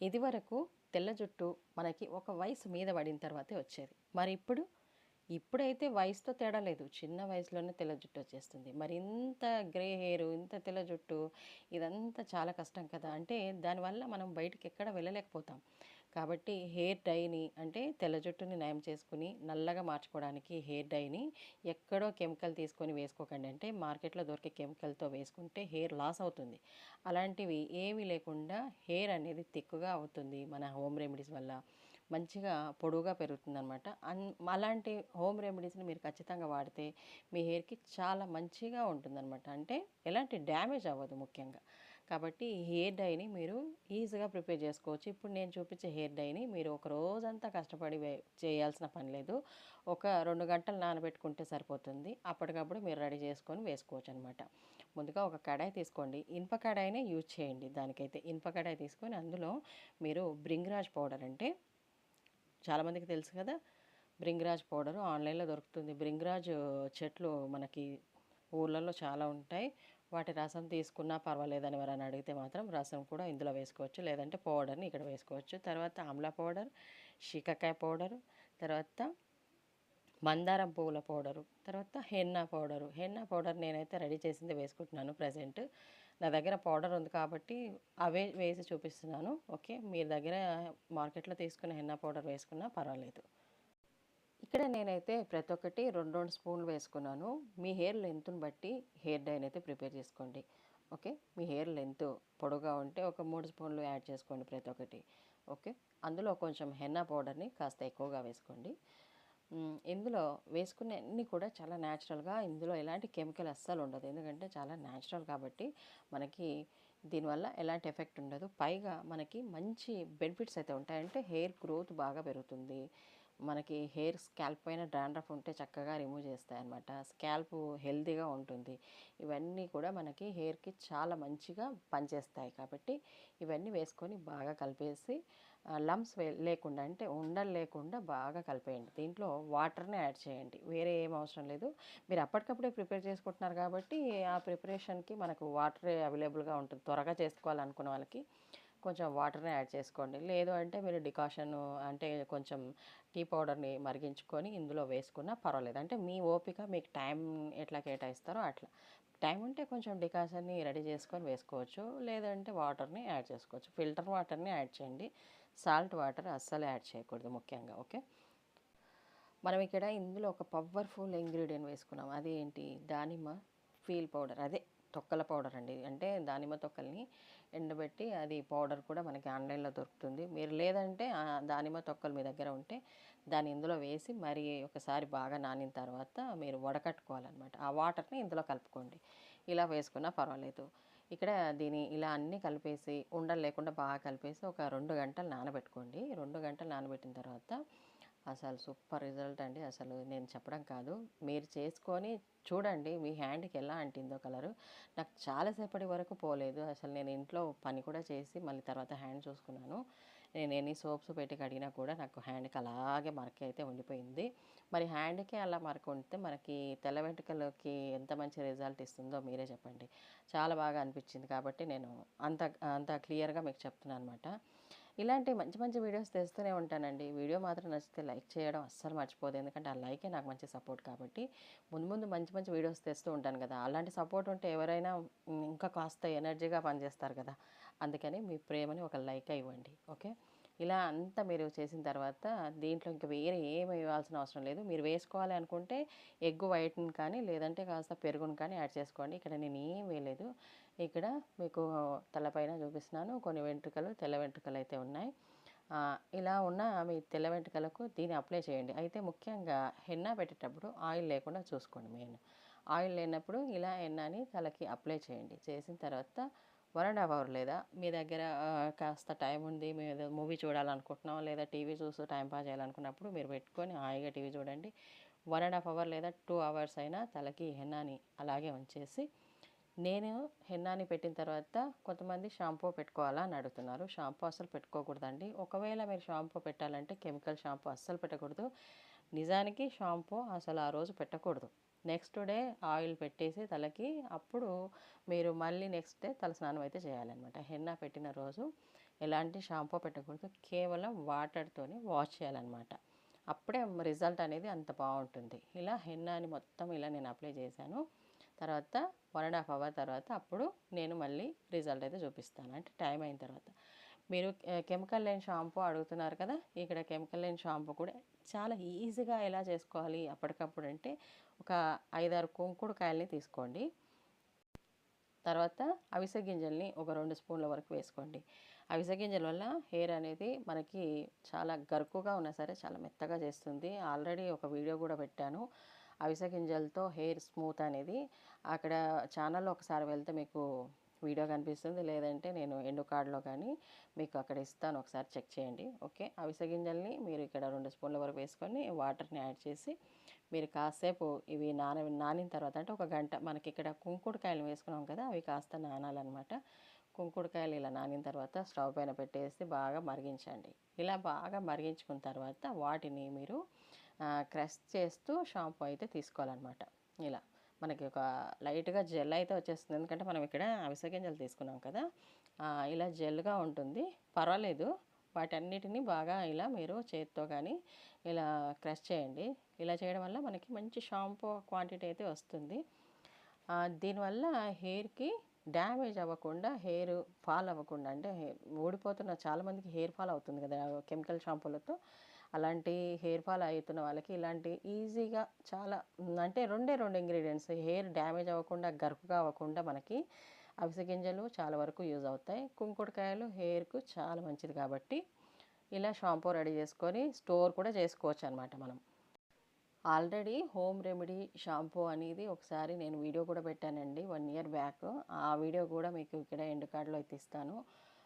ఇదివరకు తెల్ల జుట్టు మనకి ఒక వయసు మీద పడిన తర్వాతే వచ్చేది. మరి ఇప్పుడు? ఇప్పుడైతే వయసుతో తేడా లేదు. చిన్న వయసులోనే తెల్ల జుట్టు వచ్చేస్తుంది. మరి ఇంత గ్రే హెయిర్ ఇంత తెల్ల జుట్టు ఇదంతా చాలా కష్టం కదా. అంటే దానివల్ల మనం బయటికి ఎక్కడ వెళ్ళలేకపోతాం. కాబట్టి హెయిర్ డైని అంటే తెల్ల జుట్టుని నయం చేసుకుని నల్లగా మార్చుకోవడానికి హెయిర్ డైని ఎక్కడో కెమికల్ తీసుకొని వేసుకోకండి. అంటే మార్కెట్లో దొరికే కెమికల్తో వేసుకుంటే హెయిర్ లాస్ అవుతుంది. అలాంటివి ఏమీ లేకుండా హెయిర్ అనేది తిక్కుగా అవుతుంది మన హోమ్ రెమెడీస్ వల్ల. మంచిగా పొడవుగా పెరుగుతుంది అనమాట అన్ అలాంటి హోమ్ రెమెడీస్ని మీరు ఖచ్చితంగా వాడితే మీ హెయిర్కి చాలా మంచిగా ఉంటుందన్నమాట. అంటే ఎలాంటి డ్యామేజ్ అవ్వదు ముఖ్యంగా. కాబట్టి ఈ హెయిర్ డైని మీరు ఈజీగా ప్రిపేర్ చేసుకోవచ్చు. ఇప్పుడు నేను చూపించే హెయిర్ డైని మీరు ఒక రోజంతా కష్టపడి వే- చేయాల్సిన పని లేదు. ఒక రెండు గంటలు నానబెట్టుకుంటే సరిపోతుంది. అప్పటికప్పుడు మీరు రెడీ చేసుకొని వేసుకోవచ్చు అనమాట ముందుగా ఒక కడాయి తీసుకోండి. ఇనుప కడాయినే యూజ్ చేయండి దానికైతే. ఇనుప కడాయి తీసుకొని అందులో మీరు బ్రింగ్రాజ్ పౌడర్ అంటే చాలామందికి తెలుసు కదా? బ్రింగ్రాజ్ పౌడరు ఆన్లైన్లో దొరుకుతుంది. బ్రింగ్రాజ్ చెట్లు మనకి ఊర్లలో చాలా ఉంటాయి. వాటి రసం తీసుకున్నా పర్వాలేదని ఎవరైనా అడిగితే మాత్రం రసం కూడా ఇందులో వేసుకోవచ్చు. లేదంటే పౌడర్ని ఇక్కడ వేసుకోవచ్చు. తర్వాత ఆమ్లా పౌడర్ శీకాకాయ పౌడర్ తర్వాత మందారం పువ్వుల పౌడరు తర్వాత హెన్నా పౌడరు. హెన్నా పౌడర్ నేనైతే రెడీ చేసింది వేసుకుంటున్నాను ప్రజెంట్. నా దగ్గర పౌడర్ ఉంది కాబట్టి అవే వేసి చూపిస్తున్నాను. ఓకే? మీ దగ్గర మార్కెట్లో తీసుకున్న హెన్నా పౌడర్ వేసుకున్నా పర్వాలేదు. ఇక్కడ నేనైతే ప్రతి ఒక్కటి రెండు రెండు స్పూన్లు వేసుకున్నాను. మీ హెయిర్ లెంత్ని బట్టి హెయిర్ డైన్ అయితే ప్రిపేర్ చేసుకోండి. ఓకే? మీ హెయిర్ లెంత్ పొడవుగా ఉంటే ఒక మూడు స్పూన్లు యాడ్ చేసుకోండి ప్రతి ఒక్కటి. ఓకే? అందులో కొంచెం హెన్నా పౌడర్ని కాస్త ఎక్కువగా వేసుకోండి. ఇందులో వేసుకునే అన్నీ కూడా చాలా న్యాచురల్గా ఇందులో ఎలాంటి కెమికల్ అస్సలు ఉండదు. ఎందుకంటే చాలా న్యాచురల్ కాబట్టి మనకి దీనివల్ల ఎలాంటి ఎఫెక్ట్ ఉండదు. పైగా మనకి మంచి బెనిఫిట్స్ అయితే ఉంటాయంటే హెయిర్ గ్రోత్ బాగా పెరుగుతుంది. మనకి హెయిర్ స్కాల్ప్ పైన డాండ్రఫ్ ఉంటే చక్కగా రిమూవ్ చేస్తాయన్నమాట. స్కాల్ప్ హెల్తీగా ఉంటుంది. ఇవన్నీ కూడా మనకి హెయిర్కి చాలా మంచిగా పనిచేస్తాయి కాబట్టి ఇవన్నీ వేసుకొని బాగా కలిపేసి లమ్స్ లేకుండా అంటే ఉండలు లేకుండా బాగా కలిపేయండి. దీంట్లో వాటర్ని యాడ్ చేయండి. వేరే ఏం అవసరం లేదు. మీరు అప్పటికప్పుడే ప్రిపేర్ చేసుకుంటున్నారు కాబట్టి ఆ ప్రిపరేషన్కి మనకు వాటర్ అవైలబుల్గా ఉంటుంది. త్వరగా చేసుకోవాలనుకున్న వాళ్ళకి. కొంచెం వాటర్ని యాడ్ చేసుకోండి. లేదు అంటే మీరు డికాషన్ అంటే కొంచెం టీ పౌడర్ని మరిగించుకొని ఇందులో వేసుకున్నా పర్వాలేదు. అంటే మీ ఓపిక మీకు టైం ఎట్లా కేటాయిస్తారో అట్లా. టైం ఉంటే కొంచెం డికాషన్ని రెడీ చేసుకొని వేసుకోవచ్చు. లేదంటే వాటర్ని యాడ్ చేసుకోవచ్చు. ఫిల్టర్ వాటర్ని యాడ్ చేయండి. సాల్ట్ వాటర్ అస్సలు యాడ్ చేయకూడదు ముఖ్యంగా ఓకే? మనం ఇక్కడ ఇందులో ఒక పవర్ఫుల్ ఇంగ్రీడియంట్ వేసుకున్నాం. అది ఏంటి దానిమ్మ ఫీల్ పౌడర్. అదే తొక్కల పౌడర్ అండి. అంటే దానిమ్మ తొక్కల్ని ఎండబెట్టి అది పౌడర్ కూడా మనకి ఆన్లైన్లో దొరుకుతుంది. మీరు లేదంటే దానిమ్మ తొక్కలు మీ దగ్గర ఉంటే దాన్ని ఇందులో వేసి మరి ఒకసారి బాగా నానిన తర్వాత మీరు వడకట్టుకోవాలన్నమాట. ఆ వాటర్ని ఇందులో కలుపుకోండి. ఇలా వేసుకున్నా పర్వాలేదు. ఇక్కడ దీని ఇలా అన్నీ కలిపేసి ఉండలు లేకుండా బాగా కలిపేసి ఒక రెండు గంటలు నానబెట్టుకోండి. రెండు గంటలు నానబెట్టిన తర్వాత అసలు సూపర్ రిజల్ట్ అండి. అసలు నేను చెప్పడం కాదు. మీరు చేసుకొని చూడండి మీ హ్యాండ్కి ఎలా అంటిందో కలరు. నాకు చాలాసేపటి వరకు పోలేదు. అసలు నేను ఇంట్లో పని కూడా చేసి మళ్ళీ తర్వాత హ్యాండ్ చూసుకున్నాను. నేను ఎన్ని సోప్స్ పెట్టి కడిగినా కూడా నాకు హ్యాండ్కి అలాగే మరక అయితే ఉండిపోయింది. మరి హ్యాండ్కి అలా మరక ఉంటే మనకి తెల్ల వెంట్రుకలకి ఎంత మంచి రిజల్ట్ ఇస్తుందో మీరే చెప్పండి. చాలా బాగా అనిపించింది కాబట్టి నేను అంత అంత క్లియర్గా మీకు చెప్తున్నాను అనమాట ఇలాంటి మంచి మంచి వీడియోస్ తెస్తూనే ఉంటానండి. వీడియో మాత్రం నచ్చితే లైక్ చేయడం అస్సలు మర్చిపోదు. ఎందుకంటే ఆ లైకే నాకు మంచి సపోర్ట్ కాబట్టి ముందు ముందు మంచి మంచి వీడియోస్ తెస్తూ ఉంటాను కదా. అలాంటి సపోర్ట్ ఉంటే ఎవరైనా ఇంకా కాస్త ఎనర్జీగా పనిచేస్తారు కదా. అందుకని మీ ప్రేమని ఒక లైక్ ఇవ్వండి. ఓకే? ఇలా అంతా మీరు చేసిన తర్వాత దీంట్లో ఇంకా వేరే ఏమి ఇవ్వాల్సిన అవసరం లేదు. మీరు వేసుకోవాలి అనుకుంటే ఎగ్ వైట్ని కానీ లేదంటే కాస్త పెరుగును కానీ యాడ్ చేసుకోండి. ఇక్కడ నేను ఏం వేయలేదు. ఇక్కడ మీకు తలపైన చూపిస్తున్నాను. కొన్ని వెంట్రుకలు తెల్ల వెంట్రుకలు అయితే ఉన్నాయి. ఇలా ఉన్న మీ తెల్ల వెంట్రుకలకు దీన్ని అప్లై చేయండి. అయితే ముఖ్యంగా హెన్నా పెట్టేటప్పుడు ఆయిల్ లేకుండా చూసుకోండి మెయిన్. ఆయిల్ లేనప్పుడు ఇలా హెన్నాని తలకి అప్లై చేయండి. చేసిన తర్వాత వన్ అండ్ హాఫ్ అవర్ లేదా? మీ దగ్గర కాస్త టైం ఉంది మీరు మూవీ చూడాలనుకుంటున్నాం లేదా? టీవీ చూస్తూ టైం పాస్ చేయాలనుకున్నప్పుడు మీరు పెట్టుకొని హాయిగా టీవీ చూడండి. వన్ అండ్ హాఫ్ అవర్ లేదా టూ అవర్స్ అయినా తలకి హెన్నాని అలాగే ఉంచేసి నేను హెన్నాని పెట్టిన తర్వాత కొంతమంది షాంపూ పెట్టుకోవాలా అని అడుగుతున్నారు. షాంపూ అస్సలు పెట్టుకోకూడదండి. ఒకవేళ మీరు షాంపూ పెట్టాలంటే కెమికల్ షాంపూ అస్సలు పెట్టకూడదు. నిజానికి షాంపూ అసలు ఆ రోజు పెట్టకూడదు. నెక్స్ట్ డే ఆయిల్ పెట్టేసి తలకి అప్పుడు మీరు మళ్ళీ నెక్స్ట్ డే తల స్నానం అయితే చేయాలన్నమాట. హెన్నా పెట్టిన రోజు ఎలాంటి షాంపూ పెట్టకూడదు కేవలం వాటర్తోనే వాష్ చేయాలన్నమాట. అప్పుడే రిజల్ట్ అనేది అంత బాగుంటుంది. ఇలా హెన్నాని మొత్తం ఇలా నేను అప్లై చేశాను. తర్వాత వన్ అండ్ హాఫ్ అవర్ తర్వాత అప్పుడు నేను మళ్ళీ రిజల్ట్ అయితే చూపిస్తాను. అంటే టైం అయిన తర్వాత. మీరు కెమికల్ లేని షాంపూ అడుగుతున్నారు కదా ఇక్కడ కెమికల్ లేని షాంపూ కూడా చాలా ఈజీగా ఎలా చేసుకోవాలి అప్పటికప్పుడు అంటే ఒక ఐదారు కుంకుడుకాయల్ని తీసుకోండి. తర్వాత అవిసె గింజల్ని ఒక రెండు స్పూన్ల వరకు వేసుకోండి. అవిసె గింజల వల్ల హెయిర్ అనేది మనకి చాలా గరుకుగా ఉన్నా సరే చాలా మెత్తగా చేస్తుంది. ఆల్రెడీ ఒక వీడియో కూడా పెట్టాను. అవిసె గింజలతో హెయిర్ స్మూత్ అనేది అక్కడ ఛానల్లో ఒకసారి వెళ్తే మీకు వీడియో కనిపిస్తుంది. లేదంటే నేను ఎండు కార్డులో కానీ మీకు అక్కడ ఇస్తాను. ఒకసారి చెక్ చేయండి. ఓకే? అవిసె గింజల్ని మీరు ఇక్కడ రెండు స్పూన్ల వరకు వేసుకొని వాటర్ని యాడ్ చేసి మీరు కాసేపు ఇవి నాన నానిన తర్వాత అంటే ఒక గంట మనకి ఇక్కడ కుంకుడుకాయలు వేసుకున్నాం కదా అవి కాస్త నానాలన్నమాట. కుంకుడుకాయలు ఇలా నానిన తర్వాత స్టవ్ పైన పెట్టేసి బాగా మరిగించండి. ఇలా బాగా మరిగించుకున్న తర్వాత వాటిని మీరు క్రష్ చేస్తూ షాంపూ అయితే తీసుకోవాలన్నమాట. ఇలా. మనకి ఒక లైట్గా జెల్ అయితే వచ్చేస్తుంది. ఎందుకంటే మనం ఇక్కడ అవిసె గింజలు తీసుకున్నాం కదా. ఇలా జెల్గా ఉంటుంది. పర్వాలేదు. వాటన్నిటిని బాగా ఇలా మీరు చేతితో కానీ ఇలా క్రష్ చేయండి. ఇలా చేయడం వల్ల మనకి మంచి షాంపూ క్వాంటిటీ అయితే వస్తుంది. దీనివల్ల హెయిర్కి డ్యామేజ్ అవ్వకుండా హెయిర్ ఫాల్ అవ్వకుండా అంటే ఊడిపోతున్న చాలామందికి హెయిర్ ఫాల్ అవుతుంది కదా కెమికల్ షాంపూలతో. అలాంటి హెయిర్ ఫాల్ అవుతున్న వాళ్ళకి ఇలాంటి ఈజీగా చాలా అంటే రెండే రెండు ఇంగ్రీడియంట్స్ హెయిర్ డ్యామేజ్ అవ్వకుండా గరుకుగా అవ్వకుండా మనకి అవిసె గింజలు చాలా వరకు యూజ్ అవుతాయి. కుంకుడుకాయలు హెయిర్కు చాలా మంచిది కాబట్టి ఇలా షాంపూ రెడీ చేసుకొని స్టోర్ కూడా చేసుకోవచ్చు అనమాట మనం. ఆల్రెడీ హోమ్ రెమెడీ షాంపూ అనేది ఒకసారి నేను వీడియో కూడా పెట్టానండి వన్ ఇయర్ బ్యాక్. ఆ వీడియో కూడా మీకు ఇక్కడ ఎండ్ కార్డులో అయితే ఇస్తాను.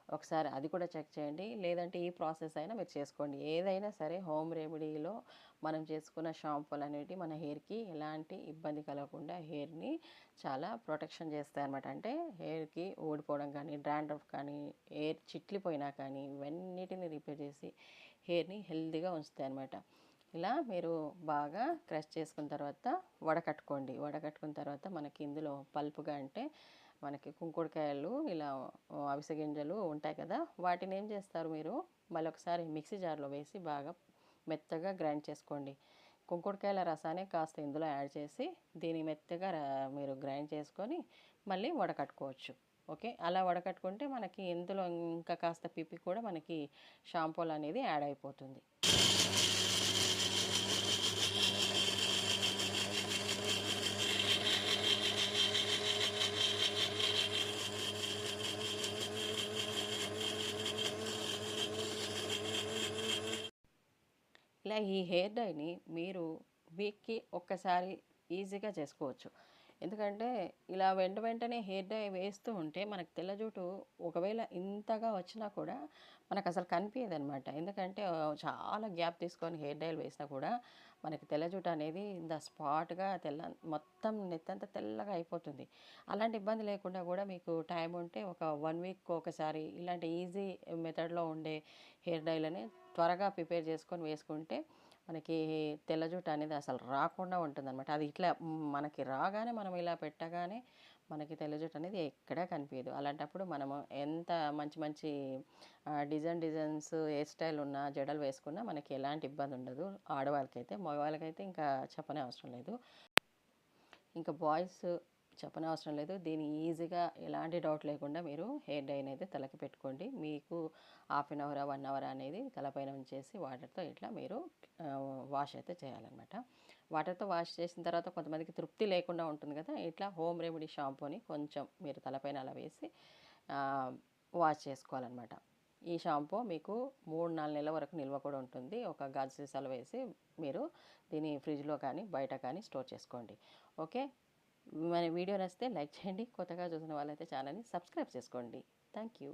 ఒకసారి అది కూడా చెక్ చేయండి. లేదంటే ఈ ప్రాసెస్ అయినా మీరు చేసుకోండి. ఏదైనా సరే హోమ్ రెమెడీలో మనం చేసుకున్న షాంపూలు అనేవి మన హెయిర్కి ఎలాంటి ఇబ్బంది కలగకుండా హెయిర్ని చాలా ప్రొటెక్షన్ చేస్తాయి అనమాట అంటే హెయిర్కి ఊడిపోవడం కానీ డ్రాండ్రఫ్ కానీ హెయిర్ చిట్లిపోయినా కానీ ఇవన్నిటిని రిపేర్ చేసి హెయిర్ని హెల్తీగా ఉంచుతాయి అనమాట ఇలా మీరు బాగా క్రష్ చేసుకున్న తర్వాత వడకట్టుకోండి. వడకట్టుకున్న తర్వాత మనకి ఇందులో పల్పుగా అంటే మనకి కుంకుడుకాయలు ఇలా అవిసె గింజలు ఉంటాయి కదా వాటిని ఏం చేస్తారు మీరు? మళ్ళీ ఒకసారి మిక్సీ జార్లో వేసి బాగా మెత్తగా గ్రైండ్ చేసుకోండి. కుంకుడుకాయల రసాన్ని కాస్త ఇందులో యాడ్ చేసి దీన్ని మెత్తగా మీరు గ్రైండ్ చేసుకొని మళ్ళీ వడకట్టుకోవచ్చు. ఓకే? అలా వడకట్టుకుంటే మనకి ఇందులో ఇంకా కాస్త పిప్పి కూడా మనకి షాంపూలు అనేది యాడ్ అయిపోతుంది. ఇలా ఈ హెయిర్ డైని మీరు వీక్కి ఒక్కసారి ఈజీగా చేసుకోవచ్చు. ఎందుకంటే ఇలా వెంట వెంటనే హెయిర్ డై వేస్తూ ఉంటే మనకు తెల్ల జుట్టు ఒకవేళ ఇంతగా వచ్చినా కూడా మనకు అసలు కనిపించదు అనమాట ఎందుకంటే చాలా గ్యాప్ తీసుకొని హెయిర్ డైలు వేసినా కూడా మనకి తెల్ల జుట్టు అనేది ఇంత స్పాట్గా తెల్ల మొత్తం నెత్తంతా తెల్లగా అయిపోతుంది. అలాంటి ఇబ్బంది లేకుండా కూడా మీకు టైం ఉంటే ఒక వన్ వీక్ ఒకసారి ఇలాంటి ఈజీ మెథడ్లో ఉండే హెయిర్ డైలని త్వరగా ప్రిపేర్ చేసుకొని వేసుకుంటే మనకి తెల్ల జుట్టు అనేది అసలు రాకుండా ఉంటుంది అనమాట అది ఇట్లా మనకి రాగానే మనం ఇలా పెట్టగానే మనకి తెల్ల జుట్టు అనేది ఎక్కడా కనిపించదు అలాంటప్పుడు మనము ఎంత మంచి మంచి డిజైన్ డిజైన్స్ హెయిర్ స్టైల్ ఉన్న జడలు వేసుకున్నా మనకి ఎలాంటి ఇబ్బంది ఉండదు. ఆడవాళ్ళకైతే మగవాళ్ళకైతే ఇంకా చెప్పనే అవసరం లేదు. ఇంకా బాయ్స్ చెప్పనవసరం లేదు. దీన్ని ఈజీగా ఎలాంటి డౌట్ లేకుండా మీరు హెయిర్ డైన్ అయితే తలకి పెట్టుకోండి. మీకు half an hour one hour అనేది తలపైన ఉంచేసి వాటర్తో ఇట్లా మీరు వాష్ అయితే చేయాలన్నమాట. వాటర్తో వాష్ చేసిన తర్వాత కొంతమందికి తృప్తి లేకుండా ఉంటుంది కదా ఇట్లా హోమ్ రెమెడీ షాంపూని కొంచెం మీరు తలపైన అలా వేసి వాష్ చేసుకోవాలన్నమాట. ఈ షాంపూ మీకు మూడు నాలుగు నెలల వరకు నిల్వ కూడా ఉంటుంది. ఒక గాజు సీసాలు వేసి మీరు దీన్ని ఫ్రిడ్జ్లో కానీ బయట కానీ స్టోర్ చేసుకోండి. ఓకే? మన వీడియో నచ్చితే లైక్ చేయండి. కొత్తగా చూసిన వాళ్ళైతే ఛానల్ని సబ్స్క్రైబ్ చేసుకోండి. Thank you.